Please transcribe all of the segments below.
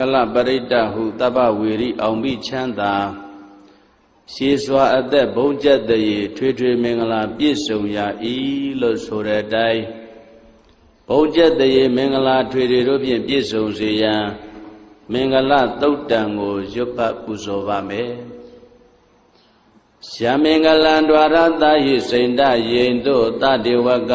ကလပရိတ္တဟုတပ္ပဝေရိအောင်မိချမ်းသာရှေးစွာအသက်ဘုံကျက်တည်းထွေထွေမင်္ဂလာပြည့်စုံရာဤလို့ဆိုတဲ့အတိုင်းဘုံကျက်တည်းမင်္ဂလာထွေထွေတို့ဖြင့်ပြည့်စုံစေရန်မင်္ဂလာသုတ်တံကိုရွတ်ပတ်ပူဇော်ပါမယ်ရှာမင်္ဂလံ द्वार တာဟိစိန္ဒယိန်တို့တတေဝက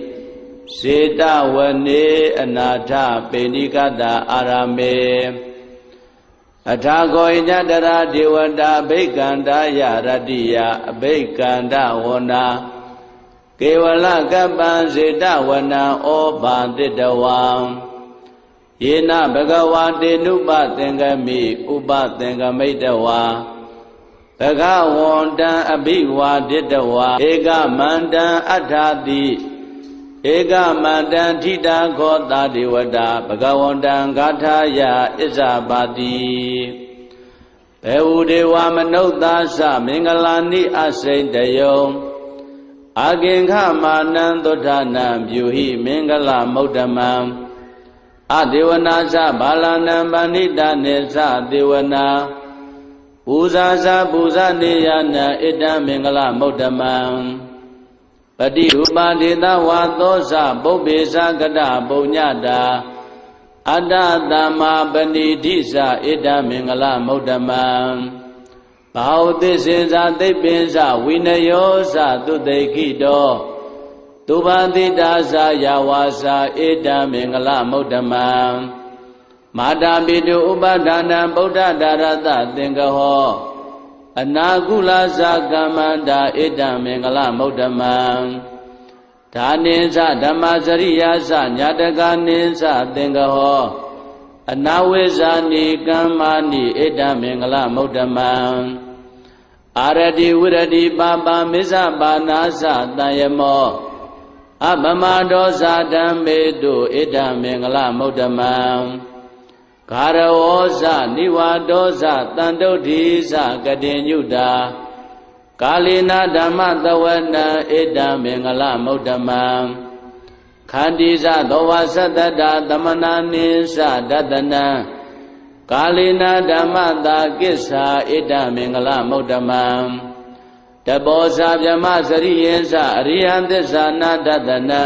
စေတဝနေအနာထပေဏိကတာအာရမေအထာဂောဣညတရာဒေဝတာအဘိကန္တာယရတ္တိယအဘိကန္တဝနာကေဝလကပ္ပံစေတဝနံဩဘာတိတဝံယေနဘဂဝါတေနုပသင်္ကမိဥပသင်္ကမိတဝါဘဂဝန္တံအဘိဝါဒိတဝါဧကမန္တံအထာတိ ဧကမန္တံထိတာခောတာဒေဝတာဘဂဝန္တံဂါထာယဣဇာပါတိဘေဝဒေဝမနုဿာသမင်္ဂလာနိအစိန်တယုံအာကင်ခမာနံသုဒ္ဓနာပြုဟိမင်္ဂလာမௌတမံအဒေဝနာသဘာလနံပဏိတနေသဒေဝနာပူဇာဇာပူဇာနေယနာဣတံမင်္ဂလမௌတမံ ပတိရူပဒေသဝါသောဇပုပ္ပေသကတပုံညတာအတ္တသမ္မာပဏိဓိသဣတံမင်္ဂလမௌတမံဘာဝသစ္စေဇာသိပ္ပင်ဇဝိနယောဇသုတေခိတောသူဘာတိတာဇာယဝါစာဣတံမင်္ဂလမௌတမံမာတာပိတုဥပဒါနံဗုဒ္ဓဒါရတသင်္ကဟော အနာကုလဇာကမ္မန္တာဣတံမင်္ဂလမௌတမံဒါနိသဓမ္မစရိယာသညာတကနိသသင်္ကဟောအနာဝိဇာနိကမ္မာနိဣတံမင်္ဂလမௌတမံအာရတိဝရတိပါပမစ္ဆပါနာသတံယမောအပမဒောဇာဓမ္မေတုဣတံမင်္ဂလမௌတမံ ဂါရဝောဇနိဝါဒောဇတန်တုဋ္ဌိဇကတိညုတာကာလိနာဓမ္မသဝနံဣဒံမင်္ဂလမௌတမံခန္တီဇသောဝသတ္တတာသမနာနိသဒတနံကာလိနာဓမ္မတာကိစ္ဆာဣဒံမင်္ဂလမௌတမံတဘောဇဗြမစရိယေဇအရိယံသစ္စာနာဒတနံ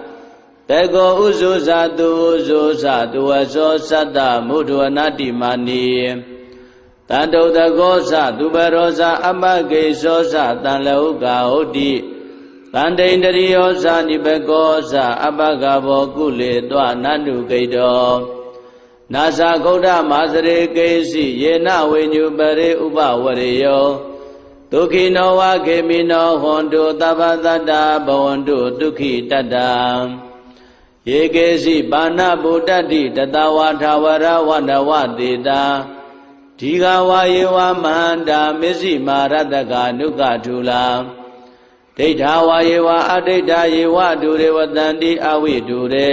တေကောဥဇုဇာတုဥဇုဇာတုဝဇောသတ္တမုဒ္ဒဝနာတိမာနီတန္တုတကောဇသူပရောဇအမဂေဇောဇတန်လောကဟုတ်တိတန္တိန္တရိယောဇနိပကောဇအပကဘောကုလေတောနန္တုဂိတောနာဇာဂௌဒမာစရေကေစီယေနဝိညုပရေဥပဝရေယောဒုခိနောဝခေမိနောဟွန်တုသဗ္ဗတတ္တဘဝန္တုဒုက္ခိတတ္တ ယေကေစီပါဏဗုဒ္ဓတိတတဝါထာဝရဝန္တဝတေတာဒီဃဝါယေဝမန္တာမစ္စည်းမာရတကနုကထူလာဒိဋ္ဌာဝါယေဝအဒိဋ္ဌာယေဝဒုရေဝတန္တိအဝိဒုရေ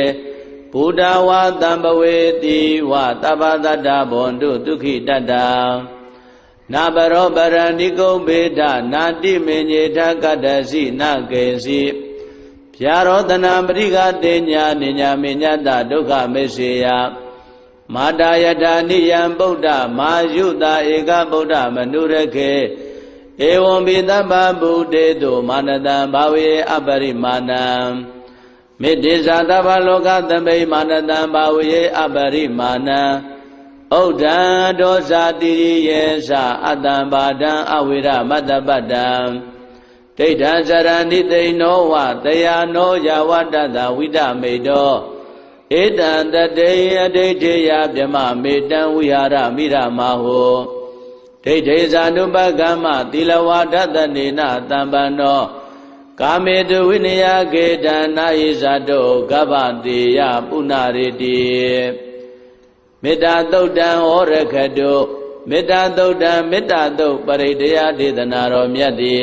ဘုဒ္ဓဝါတံပဝေတိဝတပ္ပတတ္တဘွန်တုဒုက္ခိတတ္တနာဘရောပရဏိကုံဘေဒနာတိမေညေထကတ္တစီနကေစီ ဖြာရောတနာပရိကတေညာနိညာမေညတဒုက္ခမေစေယမာတာယတာနိယံဗုဒ္ဓမာယုတာဧကဗုဒ္ဓမနုရခေဧဝံပိသဗ္ဗဗုတေတုမာနတံဘာဝေအပရိမာဏံမေတ္တိဇာတဗ္ဗလောကသမိမာနတံဘာဝေအပရိမာဏံဩဒံဒောဇာတိရိယေသအတ္တံပါဒံအဝိရမတ္တပတ္တံ ဒိဋ္ဌံစရဏိသိဏောဝတယာနောယဝတ္တသဝိတမေတောဧတံတတေအဒိဋ္ဌိယဗြမမေတံဝိဟာရမိရမဟောဒိဋ္ဌိဇာနုပကမ္မသီလဝါဒတနေနတံပန္နောကာမေတုဝိနယကေတနာယိဇာတောကဗ္ဗတေယပုဏ္ဏရေတိမေတ္တာသုတ်တံဟောရခတုမေတ္တာသုတ်တံမေတ္တာသုတ်ပရိတယဒေသနာတော်မြတ်သည်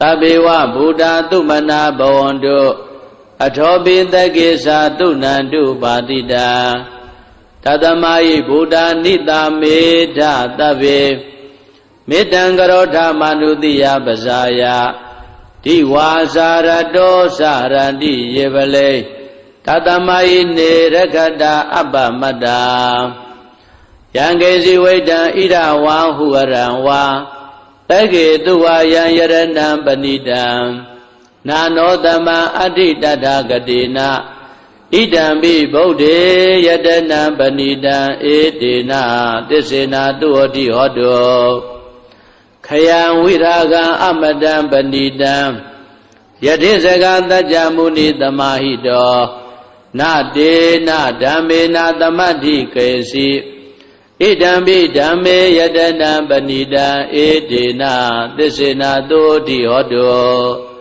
သဗ္ဗေဝဗုဒ္ဓသုမနာဘဝန္တုအထောပိတကေသာတုဏန္တုပါတိတာတသမယိဗုဒ္ဓနိတာမေဓသဗ္ဗေမေတံကရောဓမနုတိယပဇာယဒီဝါစာရတောစရတိယေပလေတသမယိနေရခတာအပ္ပမတ္တာယံကေစီဝိတံဣဒဝါဟုရံဝါ တကေတုဝါယံယရဏံပဏိတံနာနောတမံအဋ္ဌိတတဂတိနာဣဒံပိဗုဒ္ဓေယတနံပဏိတံဧတေနသစ္စေနာတုဟတိဟောတောခယံဝိရာဂံအမတံပဏိတံယတိစကတัจ jা မုနိသမာဟိတောနတေနဓမ္မေနသမတ္ထိကေစီ ဣဒံပိဓမ္မေယတနံပဏိတံဧတေနသစ္စေနာတုဟတိဟောတော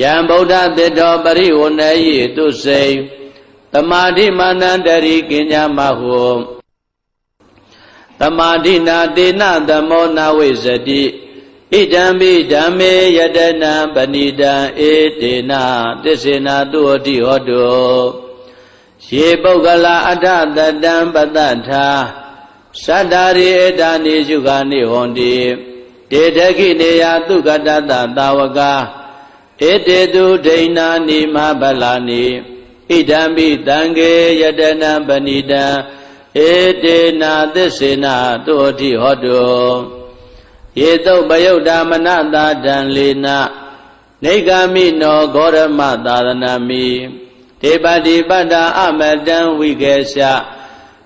ယံဗုဒ္ဓသတ္တောပရိဝဏယိတုစိံတမာတိမာနန္တရိကိညာမဟုတမာတိနာတေနသမောနာဝိဇတိဣဒံပိဓမ္မေယတနံပဏိတံဧတေနတစ္ဆေနာတုဟတိဟောတုယေပုဂ္ဂလအထတတံပတ္တထာ သတ္တာရိဧတာနိရှုခာနိဟွန်တိတေထခိနေယသုကတတသာဝကာဧတေတုဒိဏာနိမဗလာနိဣဒံပိတံကေယတနာပဏိတံဧတေနာသစ္စေနာတုအတိဟောတုယေတုပယုတ်တာမနတာတံလေနာနေဂာမိနောဂောရမသာသနာမိဒေပတိပတ္တာအမတံဝိကေရှ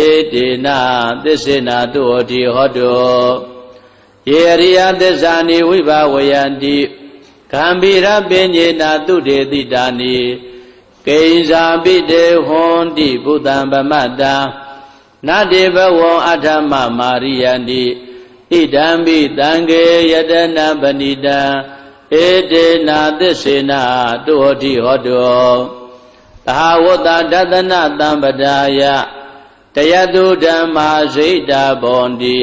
ဧတေနသစ္စေနာတုဟောတိဟောတုယေရိယသစ္စာနိဝိဘဝယန္တိဂံဗိရပင်ညေနာတုတေတိတာနိကိဉ္စာပိတေဟွန်တိဘုဒ္ဓံဗမတ္တာနတေဘဝံအထမမာရိယန္တိဣဒံပိတံကေယတနာပဏိတံဧတေနာသစ္စေနာတုဟောတိဟောတောသဟဝတ္တဒသနတံပဒါယ တယတုဓမ္မာဇိတာဘောန္တိ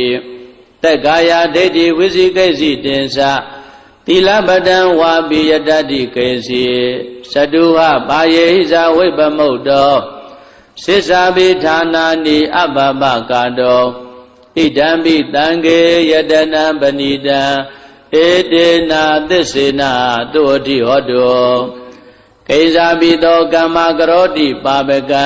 တက္ကာယဒိဋ္ဌိဝိသိကိစီတင်္စသီလပဒံဝါပိယတတိကေစီသတုဟပါယေဟိဇဝိပမုတ်တောစိစ္ဆာပိဌာနာနိအပပကာတောဣဒံပိတံကေယတနံပဏိတံဧတေနာသစ္စေနာတုအတိဟောတုကိဇာပိတောကမ္မကရောတိပါပကံ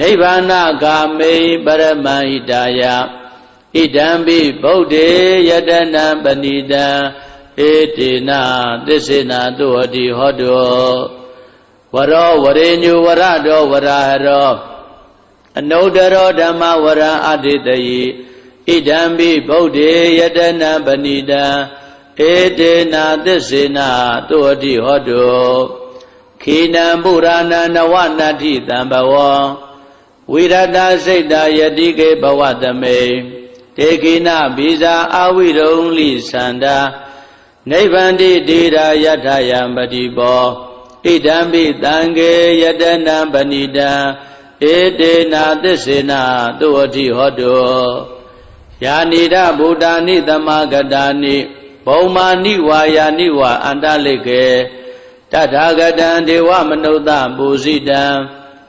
နိဗ္ဗာနဂာမိပရမဟိတာယဣဒံပိဗုဒ္ဓေယတနံပဏိတံဧတေနာသစ္စေနာသုဟတိဟောတောဝရောဝရေညုဝရတောဝရဟရောအနုတရောဓမ္မဝရအတိတယိဣဒံပိဗုဒ္ဓေယတနာပဏိတံဧတေနာသစ္စေနာသုဟတိဟောတုခိနံပုရာဏနဝနတ္ထိတံဘဝံ ဝိရတစိတ်တာယတိကေဘဝတမေတေခိနဘိဇာအဝိရုံလိသန္တာနိဗ္ဗန္တိတိရာယထယံပတိဘောဣဒံပိတံကေယတနံပဏိတံဧတေနာသစ္စေနာတုအတိဟောတုယာနိဒဗုဒ္ဓာနိသမဂတာနိဘုံမာနိဝါယာနိဝါအန္တလိကေတထာဂတံဒေဝမနုဿပူဇိတံ